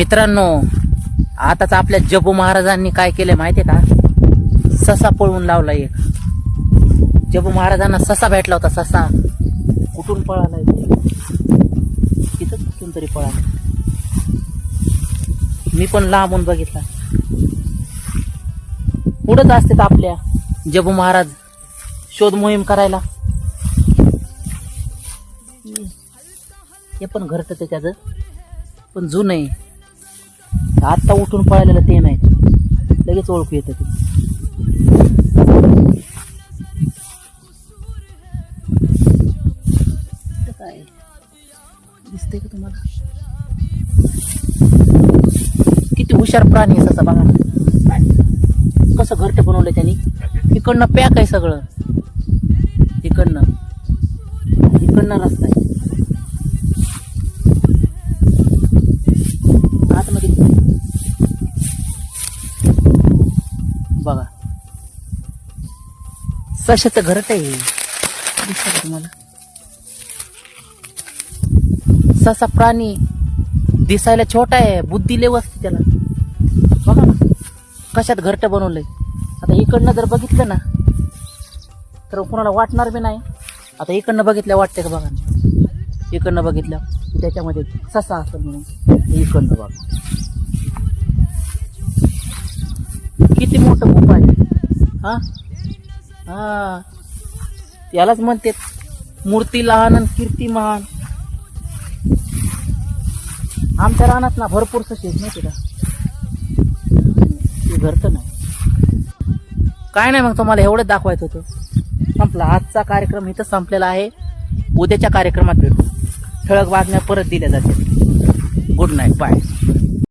मित्रांनो आताच आपल्या जपू महाराजांनी काय केलंय माहितीये का? ससा पळवून लावला एक. जपू महाराजांना ससा भेटला होता ससा. कुठून पळाला तिथंच कुठून तरी पळाला. मी पण लांबून बघितला. पुढंच असतात आपल्या जबू महाराज? शोध मोहीम करायला. हे पण घरट त्याच्याच पण जुनं आहे. आत्ता उठून पळालेलं ते नाही. लगेच ओळखू येतं ते. काय? दिसतंय का तुम्हाला? किती हुशार प्राणी आहे तसा बघा. कसं घरट बनवलं त्यांनी. इकडनं पॅक आहे सगळं. इकडनं. इकडनं रस्ता आहे. बघा. सशाचं घरट आहे तुम्हाला? ससा प्राणी दिसायला छोटा आहे बुद्धी लेव असते त्याला. बघा ना कशात घरट बनवलंय. आता इकडनं जर बघितलं ना तर कोणाला वाटणार बी नाही. आता इकडनं बघितल्या वाटते का बघा इकडनं बघितलं त्याच्यामध्ये ससा असेल म्हणून. इकडनं बघा किती मोठं गुफा आहे. हा? हा. यालाच म्हणते मूर्ती लहान आणि कीर्ती महान. आमच्या रानात ना भरपूर सशी नाही तिला ते घरचं नाही. काय नाही मग तुम्हाला एवढंच दाखवायचं होतं. संपला. आजचा कार्यक्रम इथं संपलेला आहे. उद्याच्या कार्यक्रमात भेटू. ठळक बातम्या परत दिल्या जातील. Good night bye